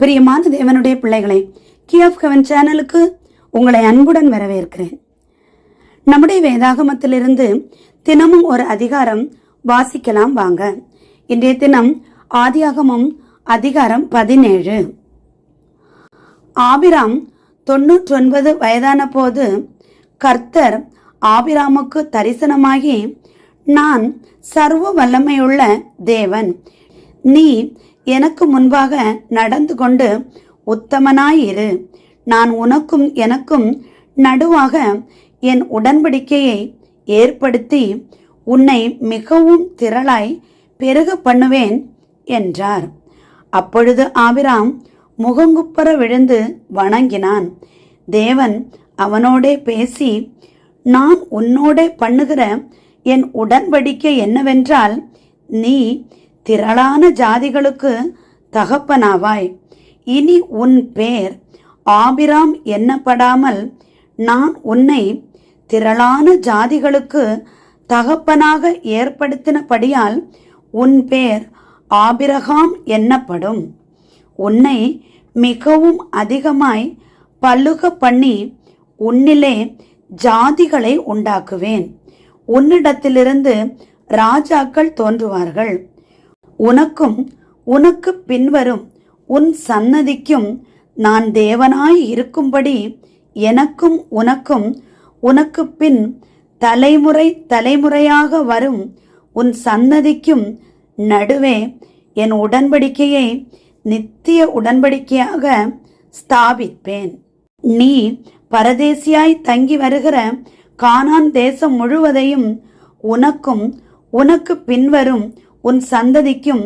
பிரியமான தேவனுடைய பிள்ளைகளை கி ஆஃப் ஹெவன் சேனலுக்கு உங்களை அன்புடன் வரவேற்கிறேன். நம்முடைய வேதாகமத்திலிருந்து தினமும் ஒரு அதிகாரம் வாசிக்கலாம் வாங்க. இன்றைய தினம் ஆதியாகமம் அதிகாரம் பதினேழு. ஆபிராம் தொன்னூற்றொன்பது வயதான போது கர்த்தர் ஆபிராமுக்கு தரிசனமாகி நான் சர்வ வல்லமையுள்ள தேவன். நீ எனக்கு முன்பாக நடந்து கொண்டு உத்தமனாயிரு. நான் உனக்கும் எனக்கும் நடுவாக என் உடன்படிக்கையை ஏற்படுத்தி உன்னை மிகவும் திரளாய் பெருக பண்ணுவேன் என்றார். அப்பொழுது ஆபிராம் முகங்குப்புற விழுந்து வணங்கினான். தேவன் அவனோடே பேசி நான் உன்னோடே பண்ணுகிற என் உடன்படிக்கை என்னவென்றால் நீ திரளான ஜாதிகளுக்கு தகப்பனாவாய். இனி உன் பேர் ஆபிராம் எண்ணப்படாமல் நான் உன்னை திரளான ஜாதிகளுக்கு தகப்பனாக ஏற்படுத்தினபடியால் உன் பேர் ஆபிரகாம் எண்ணப்படும் உன்னை மிகவும் அதிகமாய் பல்லுக பண்ணி உன்னிலே ஜாதிகளை உண்டாக்குவேன். உன்னிடத்திலிருந்து ராஜாக்கள் தோன்றுவார்கள். உனக்கும் உனக்கு பின்வரும் உன் சன்னதிக்கும் நான் தேவனாய் இருக்கும்படி எனக்கும் உனக்கும் உனக்கு பின் தலைமுறை தலைமுறையாக வரும் உன் சன்னதிக்கும் நடுவே என் உடன்படிக்கையை நித்திய உடன்படிக்கையாக ஸ்தாபிப்பேன். நீ பரதேசியாய் தங்கி வருகிற கானான் தேசம் முழுவதையும் உனக்கும் உனக்கு பின்வரும் உன் சந்ததிக்கும்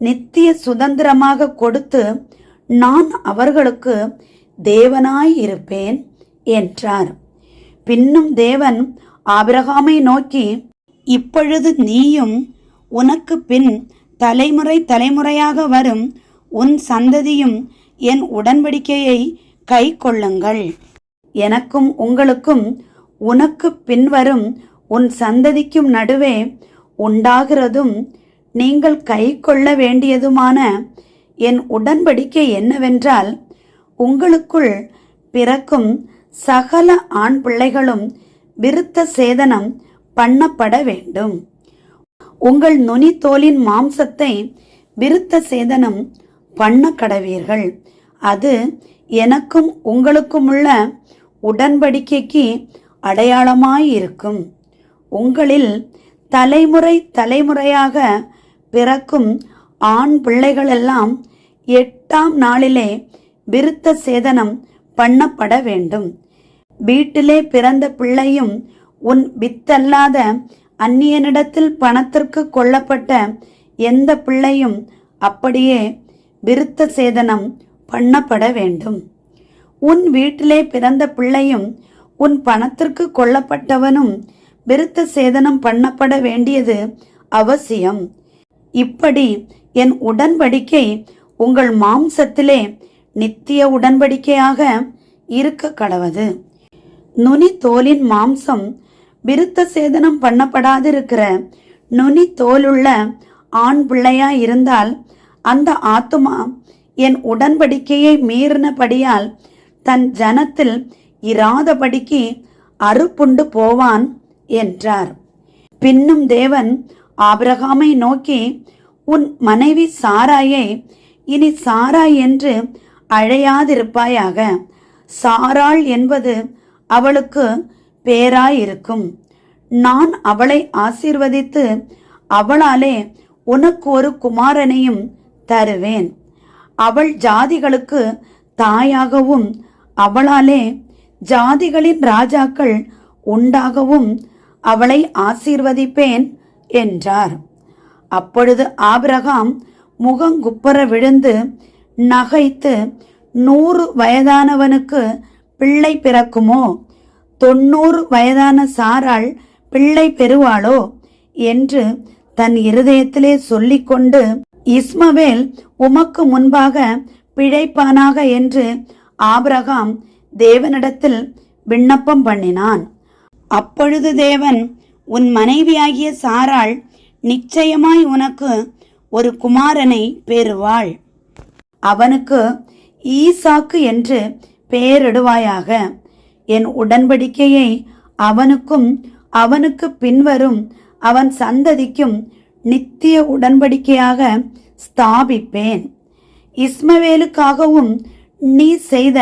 நித்திய சுதந்திரமாக கொடுத்து நான் அவர்களுக்கு தேவனாய் இருப்பேன் என்றார். பின்னும் தேவன் ஆபிரகாமை நோக்கி இப்பொழுது நீயும் உனக்கு பின் தலைமுறை தலைமுறையாக வரும் உன் சந்ததியும் என் உடன்படிக்கையை கை கொள்ளுங்கள் எனக்கும் உங்களுக்கும் உனக்கு பின்வரும் உன் சந்ததிக்கும் நடுவே உண்டாகிறதும் நீங்கள் கை கொள்ள வேண்டியதுமான என் உடன்படிக்கை என்னவென்றால் உங்களுக்குள் பிறக்கும் சகல ஆண் பிள்ளைகளும் விருத்த சேதனம் பண்ணப்பட வேண்டும். உங்கள் நுனி தோலின் மாம்சத்தை விருத்த சேதனம் பண்ண கடவீர்கள் அது எனக்கும் உங்களுக்குமுள்ள உடன்படிக்கைக்கு அடையாளமாயிருக்கும் உங்களில் தலைமுறை தலைமுறையாக பிறக்கும் ஆண் பிள்ளைகளெல்லாம் எட்டாம் நாளிலே விருத்த சேதனம் பண்ணப்பட வேண்டும். வீட்டிலே பிறந்த பிள்ளையும் உன் வித்தல்லாத அந்நியனிடத்தில் பணத்திற்கு கொல்லப்பட்ட எந்த பிள்ளையும் அப்படியே விருத்த சேதனம் பண்ணப்பட வேண்டும். உன் வீட்டிலே பிறந்த பிள்ளையும் உன் பணத்திற்கு கொல்லப்பட்டவனும் விருத்த சேதனம் பண்ணப்பட வேண்டியது அவசியம். இப்படி என் உடன்படிக்கை உங்கள் மாம்சத்திலே நித்திய உடன்படிக்கையாக இருக்க கடவது. நுனி தோலின் மாம்சம் விருத்த சேதனம் பண்ணப்படாதிருக்கிற நுனி தோலுள்ள ஆண் பிள்ளையா இருந்தால் அந்த ஆத்துமா என் உடன்படிக்கையை மீறினபடியால் தன் ஜனத்தில் இராதபடிக்கு அறுப்புண்டு போவான் என்றார். பின்னும் தேவன் ஆபிரகாமை நோக்கி உன் மனைவி சாராயை இனி சாராய் என்று அழையாதிருப்பாயாக. சாராள் என்பது அவளுக்கு பேராயிருக்கும். நான் அவளை ஆசீர்வதித்து அவளாலே உனக்கு ஒரு குமாரனையும் தருவேன். அவள் ஜாதிகளுக்கு தாயாகவும் அவளாலே ஜாதிகளின் ராஜாக்கள் உண்டாகவும் அவளை ஆசீர்வதிப்பேன். என்றார். அப்பொழுது ஆபிரகாம் முகங்குப்புற விழுந்து நகைத்து நூறு வயதானவனுக்கு பிள்ளை பிறக்குமோ? தொண்ணூறு வயதான சாராள் பிள்ளை பெறுவாளோ? என்று தன் இருதயத்திலே சொல்லிக்கொண்டு இஸ்மவேல் உமக்கு முன்பாக பிழைப்பானாக? என்று ஆபிரகாம் தேவனிடத்தில் விண்ணப்பம் பண்ணினான். அப்பொழுது தேவன் உன் மனைவியாகிய சாராள் நிச்சயமாய் உனக்கு ஒரு குமாரனை பெறுவாள். அவனுக்கு ஈசாக்கு என்று பெயரிடுவாயாக. என் உடன்படிக்கையை அவனுக்கும் அவனுக்கு பின்வரும் அவன் சந்ததிக்கும் நித்திய உடன்படிக்கையாக ஸ்தாபிப்பேன். இஸ்மவேலுக்காகவும் நீ செய்த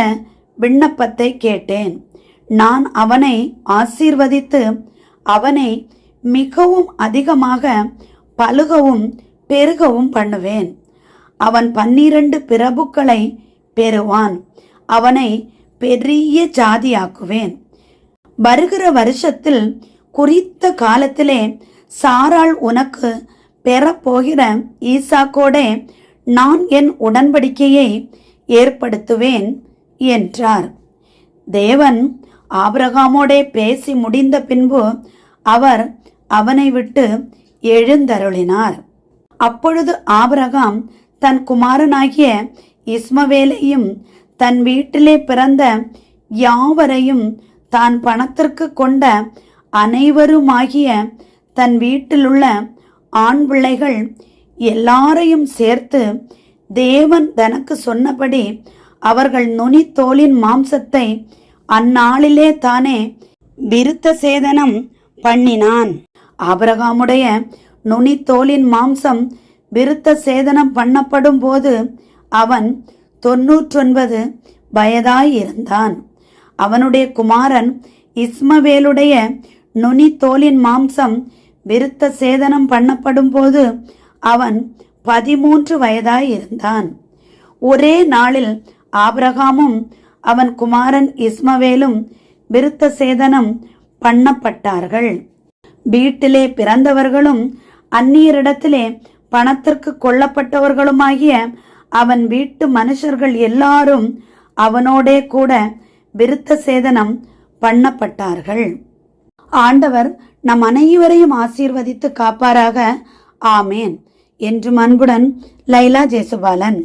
விண்ணப்பத்தை கேட்டேன். நான் அவனை ஆசீர்வதித்து அவனை மிகவும் அதிகமாக பழுகவும் பெருகவும் பண்ணுவேன். அவன் பன்னிரண்டு பிரபுக்களை பெறுவான். அவனை பெரிய ஜாதியாக்குவேன். வருகிற வருஷத்தில் குறித்த காலத்திலே சாராள் உனக்கு பெறப்போகிற ஈசாக்கோடே நான் என் உடன்படிக்கையை ஏற்படுத்துவேன் என்றார். தேவன் ஆபிரகாமோடே பேசி முடிந்த பின்பு அவர் அவனை விட்டு எழுந்தருளினார். அப்பொழுது ஆபிரகாம் தன் குமாரனாகிய இஸ்மவேலையும் தன் வீட்டிலே பிறந்த யாவரையும் தான் பணத்திற்கு கொண்ட அனைவருமாகிய தன் வீட்டிலுள்ள ஆண் பிள்ளைகள் எல்லாரையும் சேர்த்து தேவன் தனக்கு சொன்னபடி அவர்கள் நுனித்தோலின் மாம்சத்தை அந்நாளிலே தானே விருத்த சேதனம் பண்ணினான். ஆபரகாமுடைய நுனித்தோலின் மாம்சம் விருத்த சேதனம் பண்ணப்படும் போது அவன் தொன்னூற்றொன்பது வயதாயிருந்தான். அவனுடைய குமாரன் இஸ்மவேலுடைய நுனித்தோலின் மாம்சம் விருத்த சேதனம் பண்ணப்படும் போது அவன் பதிமூன்று வயதாயிருந்தான். ஒரே நாளில் ஆபிரகாமும் அவன் குமாரன் இஸ்மவேலும் விருத்த சேதனம் பண்ணப்பட்டார்கள். வீட்டிலே பிறந்தவர்களும் அந்நியரிடத்திலே பணத்திற்கு கொல்லப்பட்டவர்களுமாகிய அவன் வீட்டு மனுஷர்கள் எல்லாரும் அவனோடே கூட விருத்த சேதனம் பண்ணப்பட்டார்கள். ஆண்டவர் நம் அனைவரையும் ஆசீர்வதித்து காப்பாராக. ஆமேன். என்றும் அன்புடன் லைலா ஜேசுபாலன்.